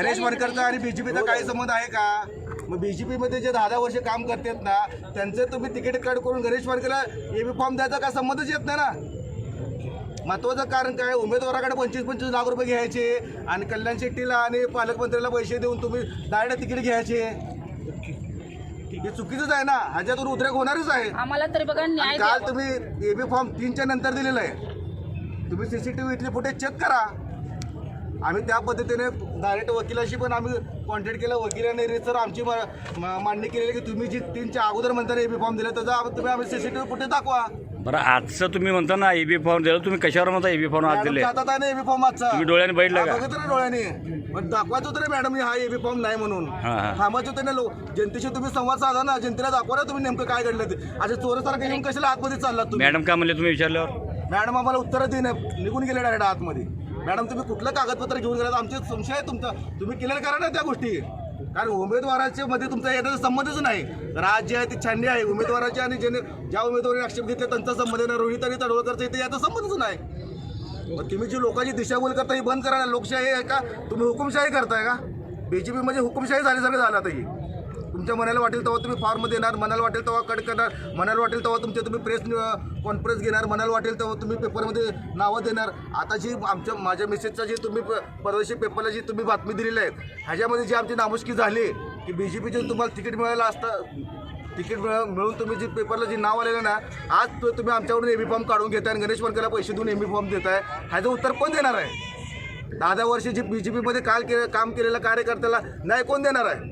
गणेश वनकरचा आणि बीजेपीचा काही संबंध आहे का? मग बीजेपी मध्ये जे दहा दहा वर्ष काम करतात ना त्यांचं तुम्ही तिकीट कट करून गणेश वनकरला एबी फॉर्म द्यायचा काय संबंधच येत नाही ना? महत्वाचं कारण काय? उमेदवाराकडे पंचवीस पंचवीस लाख रुपये घ्यायचे आणि कल्याण शेट्टीला आणि पालकमंत्र्याला पैसे देऊन तुम्ही डायरेक्ट तिकीट घ्यायचे. हे चुकीचंच आहे ना? ह्याच्यातून उद्रेक होणारच आहे. आम्हाला तरी बघा न्याय काल. तुम्ही एबी फॉर्म तीनच्या नंतर दिलेलं आहे. तुम्ही सीसीटीव्ही इथले फुटेज चेक करा. आम्ही त्या पद्धतीने डायरेक्ट वकिलाशी पण आम्ही कॉन्टॅक्ट केलं. वकिलाने सर आमची मांडणी केलेली की तुम्ही जी तीनच्या अगोदर म्हणताना एबी फॉर्म दिला त्याचा तुम्ही आम्ही सीसीटीव्ही फुटेज दाखवा. बरं आजचं तुम्ही म्हणता ना एबी फॉर्म दिलं तुम्ही कशावर म्हणता एबी फॉर्म आज दिले? मॅडमच्या हातात आहे ना एबी फॉर्म आजचा. तुम्ही डोळ्याने बघितलं का? बघितलं ना डोळ्याने. पण दाखवायचं होतं ना मॅडम हा एबी फॉर्म नाही म्हणून. हा, हा. थांबायचं होतं ना लोक जनतेशी तुम्ही संवाद साधा ना जनतेला दाखवा ना तुम्ही नेमकं काय घडलं ते. असे चोरसारखं येऊन कशाला आतमध्ये चाललात तुम्ही? मॅडम का म्हणले तुम्ही विचारल्यावर? मॅडम आम्हाला उत्तर देणे निघून गेले डायरेक्ट आतमध्ये. मॅडम तुम्ही कुठलं कागदपत्र घेऊन गेलात? आमचे संशय आहे तुमचा. तुम्ही क्लिअर करा ना त्या गोष्टी. कारण उमेदवाराच्या मध्ये तुमचा याचा संबंधच नाही. राज्य आहे ती छाननी आहे. उमेदवाराचे आणि ज्याने ज्या उमेदवाराने आक्षेप घेतले त्यांचा संबंध नाही रोहित आणि तडवळकरचा इथे याचा संबंधच नाही. मग तुम्ही जी लोकांची दिशाभूल करता ही बंद करा. ना. लोकशाही आहे का? तुम्ही हुकुमशाही करताय का? बीजेपी म्हणजे हुकुमशाही झाल्यासारखं झालं आता ही. तुमच्या मनाला वाटेल तेव्हा तुम्ही फॉर्म देणार मनाला वाटेल तेव्हा कट करणार मनाला वाटेल तेव्हा तुमचे तुम्ही प्रेस कॉन्फरन्स घेणार मनाला वाटेल तेव्हा तुम्ही पेपरमध्ये नावं देणार. आता जी आमच्या माझ्या मेसेजचा जी तुम्ही प- परदेशी पेपरला जी तुम्ही बातमी दिलेली आहे ह्याच्यामध्ये जी आमची नामुष्की झाली की बी जे पीचे तुम्हाला तिकीट मिळालं असतं तिकीट मिळ- मिळून तुम्ही जी पेपरला जी नाव आलेलं ना आज तुम्ही आमच्याकडून एबी फॉर्म काढून घेताय आणि गणेश वनकरला पैसे देऊन एबी फॉर्म देताय ह्याचं उत्तर कोण देणार आहे? दहा दहा वर्षी जी बी जे पीमध्ये काल के काम केलेल्या कार्यकर्त्याला नाही कोण देणार आहे?